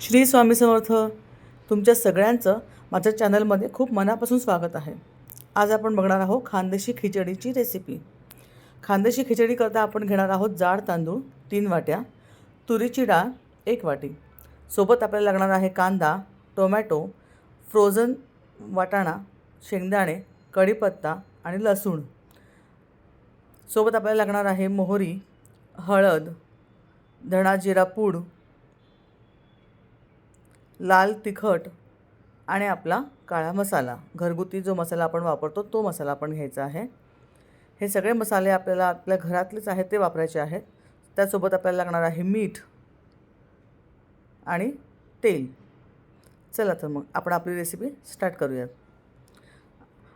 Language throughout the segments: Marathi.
श्री स्वामी समर्थ तुमच्या सगळ्यांचं माझ्या चॅनलमध्ये खूप मनापासून स्वागत आहे. आज आपण बघणार आहोत खानदेशी खिचडीची रेसिपी. खानदेशी खिचडीकरता आपण घेणार आहोत जाड तांदूळ तीन वाट्या तुरीची डाळ एक वाटी. सोबत आपल्याला लागणार आहे कांदा टोमॅटो फ्रोझन वाटाणा शेंगदाणे कढीपत्ता आणि लसूण. सोबत आपल्याला लागणार आहे मोहरी हळद धणा जिरा पूड लाल तिखट आणि आपला काळा मसाला. घरगुती जो मसाला आपण वापरतो तो मसाला आपण घ्यायचा आहे. हे सगळे मसाले आपल्याला आपल्या घरातलेच आहेत ते वापरायचे आहेत. त्यासोबत आपल्याला लागणार आहे मीठ आणि तेल. चला तर मग आपण आपली रेसिपी स्टार्ट करूयात.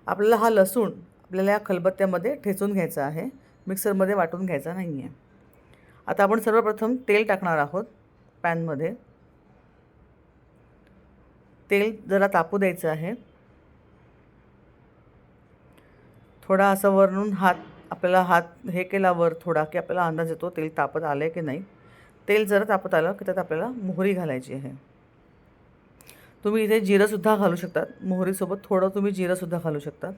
आपल्याला हा लसूण आपल्याला या खलबत्त्यामध्ये ठेचून घ्यायचा आहे. मिक्सरमध्ये वाटून घ्यायचा नाही आहे आता आपण सर्वप्रथम तेल टाकणार आहोत पॅनमध्ये. तेल जरा तापू द्यायचं आहे. थोडा असं वरून हात आपल्याला हात हे केला वर थोडा की आपल्याला अंदाज येतो तेल तापत आलं आहे की नाही. तेल जरा तापत आलं की त्यात आपल्याला मोहरी घालायची आहे. तुम्ही इथे जिरंसुद्धा घालू शकतात. मोहरीसोबत थोडं तुम्ही जिरंसुद्धा घालू शकतात.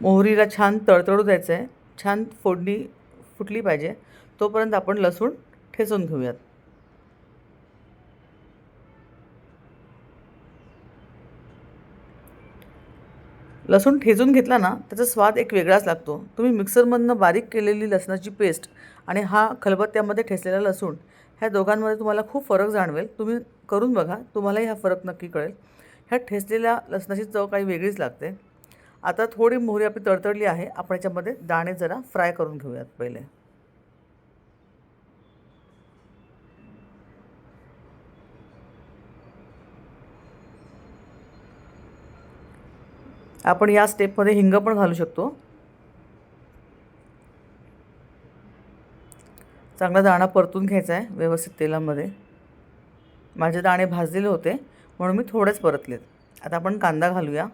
मोहरीला छान तळतळू द्यायचं आहे छान फोडणी फुटली पाहिजे. तोपर्यंत आपण लसूण ठेचून घेऊयात. लसूण ठेचून घेतला ना त्याचा स्वाद एक वेगळाच लागतो. तुम्ही मिक्सरमधनं बारीक केलेली लसणाची पेस्ट आणि हा खलबत्त्यामध्ये ठेचलेला लसूण ह्या दोघांमध्ये तुम्हाला खूप फरक जाणवेल. तुम्ही करून बघा तुम्हालाही हा फरक नक्की कळेल. ह्या ठेचलेल्या लसणाची चव काही वेगळीच लागते. आता थोडी मोहरी आपली तडतडली आहे आपण याच्यामध्ये दाणे जरा फ्राय करून घेऊयात पहिले. आपण या स्टेपमध्ये हिंग पण घालू शकतो. चांगला दाणा परतून घ्यायचा आहे व्यवस्थित तेलामध्ये. माझे दाणे भाजलेले होते म्हणून मी थोडेच परतलेत. आता आपण कांदा घालूया.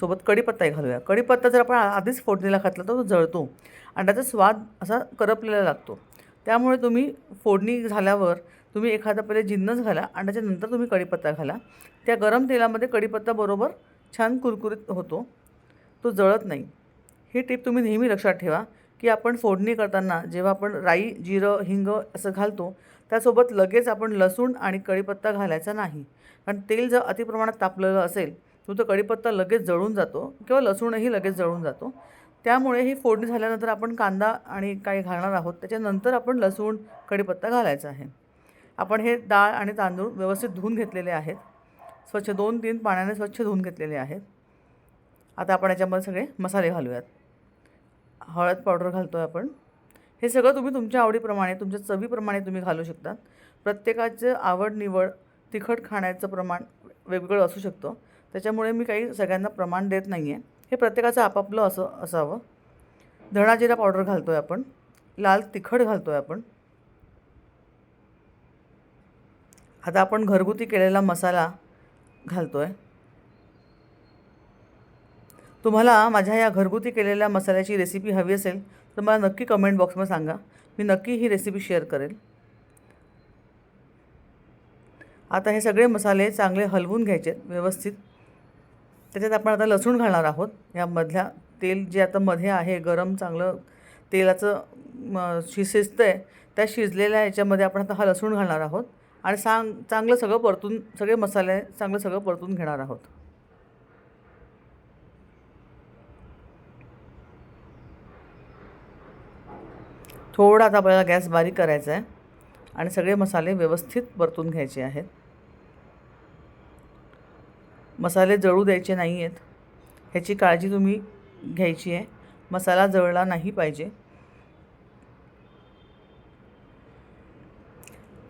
सोबत कढीपत्ताही घालूया. कढीपत्ता जर आपण आधीच फोडणीला घातला तर तो जळतो. आणि त्याचा स्वाद असा करपलेला लागतो. त्यामुळे तुम्ही फोडणी झाल्यावर तुम्ही एखादा पहिले जिन्नस घाला आणि त्याच्यानंतर तुम्ही कढीपत्ता घाला. त्या गरम तेलामध्ये कढीपत्ता बरोबर छान कुरकुरीत होतो. तो जळत नाही. ही टीप तुम्ही नेहमी लक्षात ठेवा की आपण फोडणी करताना जेव्हा आपण राई जिरं हिंग असं घालतो त्यासोबत लगेच आपण लसूण आणि कढीपत्ता घालायचा नाही. कारण तेल जर अतिप्रमाणात तापलेलं असेल तो तो कढीपत्ता लगेच जळून जातो किंवा लसूणही लगेच जळून जातो. त्यामुळे ही फोडणी झाल्यानंतर आपण कांदा आणि काही घालणार आहोत त्याच्यानंतर आपण लसूण कढीपत्ता घालायचा आहे. आपण हे डाळ आणि तांदूळ व्यवस्थित धुवून घेतलेले आहेत. स्वच्छ दोन तीन पाण्याने स्वच्छ धुवून घेतलेले आहेत. आता आपण याच्यामध्ये सगळे मसाले घालूयात. हळद पावडर घालतो आहे आपण. हे सगळं तुम्ही तुमच्या आवडीप्रमाणे तुमच्या चवीप्रमाणे तुम्ही घालू शकता प्रत्येकाचं आवड निवड तिखट खाण्याचं प्रमाण वेगवेगळं असू शकतं. त्याच्यामुळे मी काही सगळ्यांना प्रमाण देत नाही आहे हे प्रत्येकाचं आपापलं असं असावं. धणाजिरा पावडर घालतो आहे आपण. लाल तिखट घालतो आहे आपण. आता आपण घरगुती केलेला मसाला घालतो आहे तुम्हाला माझ्या या घरगुती केलेल्या मसाल्याची रेसिपी हवी असेल तर मला नक्की कमेंट बॉक्समध्ये सांगा. मी नक्की ही रेसिपी शेअर करेल. आता हे सगळे मसाले चांगले हलवून घ्यायचे व्यवस्थित. त्याच्यात आपण आता लसूण घालणार आहोत. या मधल्या तेल जे आता मध्ये आहे गरम चांगलं तेलाचं म शि शिजतं आहे त्या शिजलेल्या याच्यामध्ये आपण आता हा लसूण घालणार आहोत. आणि सांग चांगलं सगळं परतून सगळे मसाले चांगलं सगळं परतून घेणार आहोत. थोडा आता आपल्याला गॅस बारीक करायचा आहे आणि सगळे मसाले व्यवस्थित परतून घ्यायचे आहेत. मसाले जळू द्यायचे नाही आहेत ह्याची काळजी तुम्ही घ्यायची आहे. मसाला जळला नाही पाहिजे.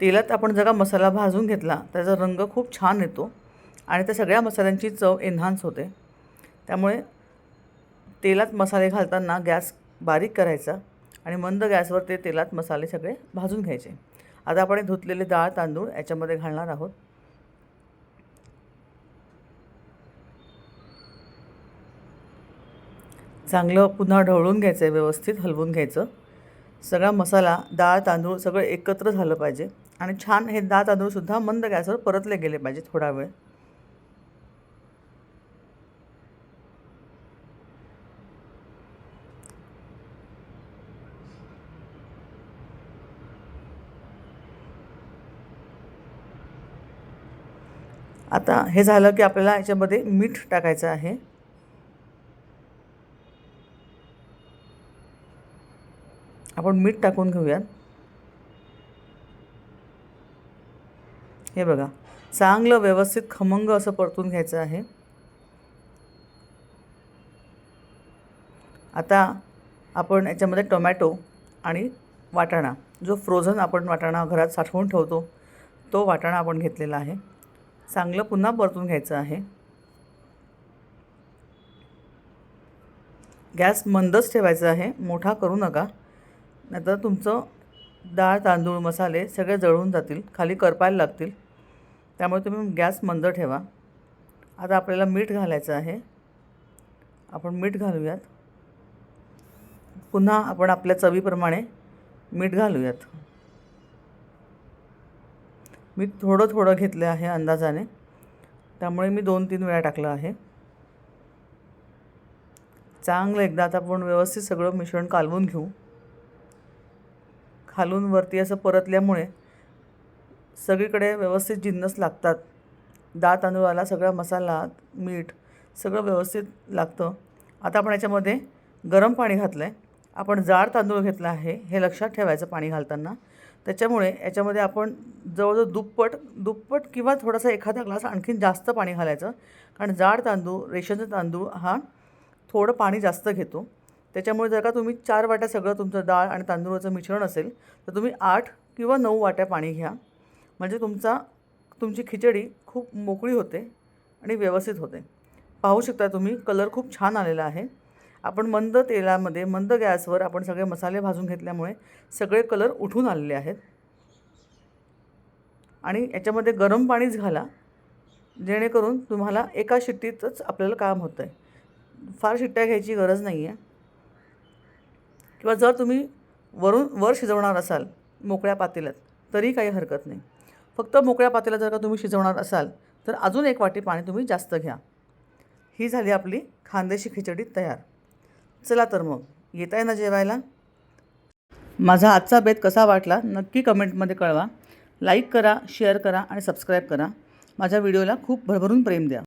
तेलात आपण जरा मसाला भाजून घेतला त्याचा रंग खूप छान येतो आणि त्या सगळ्या मसाल्यांची चव एन्हान्स होते. त्यामुळे तेलात मसाले घालताना गॅस बारीक करायचा आणि मंद गॅसवर ते तेलात मसाले सगळे भाजून घ्यायचे. आता आपण हे धुतलेले डाळ तांदूळ याच्यामध्ये घालणार आहोत. चांगलं पुन्हा ढवळून घ्यायचं आहे व्यवस्थित हलवून घ्यायचं. सगळा मसाला डाळ तांदूळ सगळं एकत्र झालं पाहिजे. आणि छान हे दात तांदूळसुद्धा मंद गॅसवर परतले गेले पाहिजे थोडा वेळ. आता हे झालं की आपल्याला याच्यामध्ये मीठ टाकायचं आहे. आपण मीठ टाकून घेऊयात. हे बघा. चांगलं व्यवस्थित खमंग असं परतून घ्यायचं आहे. आता आपण याच्यामध्ये टोमॅटो आणि वाटाणा जो फ्रोझन आपण वाटाणा घरात साठवून ठेवतो तो वाटाणा आपण घेतलेला आहे. चांगलं पुन्हा परतून घ्यायचं आहे. गॅस मंदच ठेवायचा आहे. मोठा करू नका. नाहीतर तुमचं डाळ तांदूळ मसाले सगळे जळून जातील. खाली करपायला लागतील. त्यामुळे तुम्ही गॅस मंद ठेवा. आता आपल्याला मीठ घालायचं आहे. आपण मीठ घालूयात. पुन्हा आपण आपल्या चवीप्रमाणे मीठ घालूयात. मी थोडं थोडं घेतलं आहे अंदाजाने. त्यामुळे मी दोन तीन वेळा टाकलं आहे. चांगलं एकदा आता आपण व्यवस्थित सगळं मिश्रण कालवून घेऊ. खालून वरती असं परतल्यामुळे सगळीकडे व्यवस्थित जिन्नस लागतात. डाळ तांदूळाला सगळा मसाला मीठ सगळं व्यवस्थित लागतं. आता आपण याच्यामध्ये गरम पाणी घातलं आहे आपण जाड तांदूळ घेतला आहे हे लक्षात ठेवायचं पाणी घालताना. त्याच्यामुळे याच्यामध्ये आपण जवळजवळ दुप्पट दुप्पट किंवा थोडासा एखादा ग्लास आणखीन जास्त पाणी घालायचं. कारण जाड तांदूळ रेशनचा तांदूळ हा थोडं पाणी जास्त घेतो. त्याच्यामुळे जर का तुम्ही चार वाट्या सगळं तुमचं डाळ आणि तांदूळाचं मिश्रण असेल तर तुम्ही आठ किंवा नऊ वाट्या पाणी घ्या. म्हणजे तुमचा तुमची खिचडी खूप मोकळी होते आणि व्यवस्थित होते. पाहू शकता तुम्ही कलर खूप छान आलेला आहे. आपण मंद तेलामध्ये मंद गॅसवर आपण सगळे मसाले भाजून घेतल्यामुळे सगळे कलर उठून आलेले आहेत. आणि याच्यामध्ये गरम पाणीच घाला जेणेकरून तुम्हाला एका शिट्टीतच आपल्याला काम होतं आहे फार शिट्ट्या घ्यायची गरज नाही आहे किंवा जर तुम्ही वरून वर शिजवणार असाल मोकळ्या पातेल्यात तरी काही हरकत नाही. फक्त मोकळ्या पातेला जर का तुम्ही शिजवणार असाल तर अजून एक वाटी पाणी तुम्ही जास्त घ्या. ही झाली आपली खानदेशी खिचडी तयार. चला तर मग येत आहे ना जेवायला? माझा आजचा बेत कसा वाटला नक्की कमेंटमध्ये कळवा. लाईक करा शेअर करा आणि सबस्क्राईब करा. माझ्या व्हिडिओला खूप भरभरून प्रेम द्या.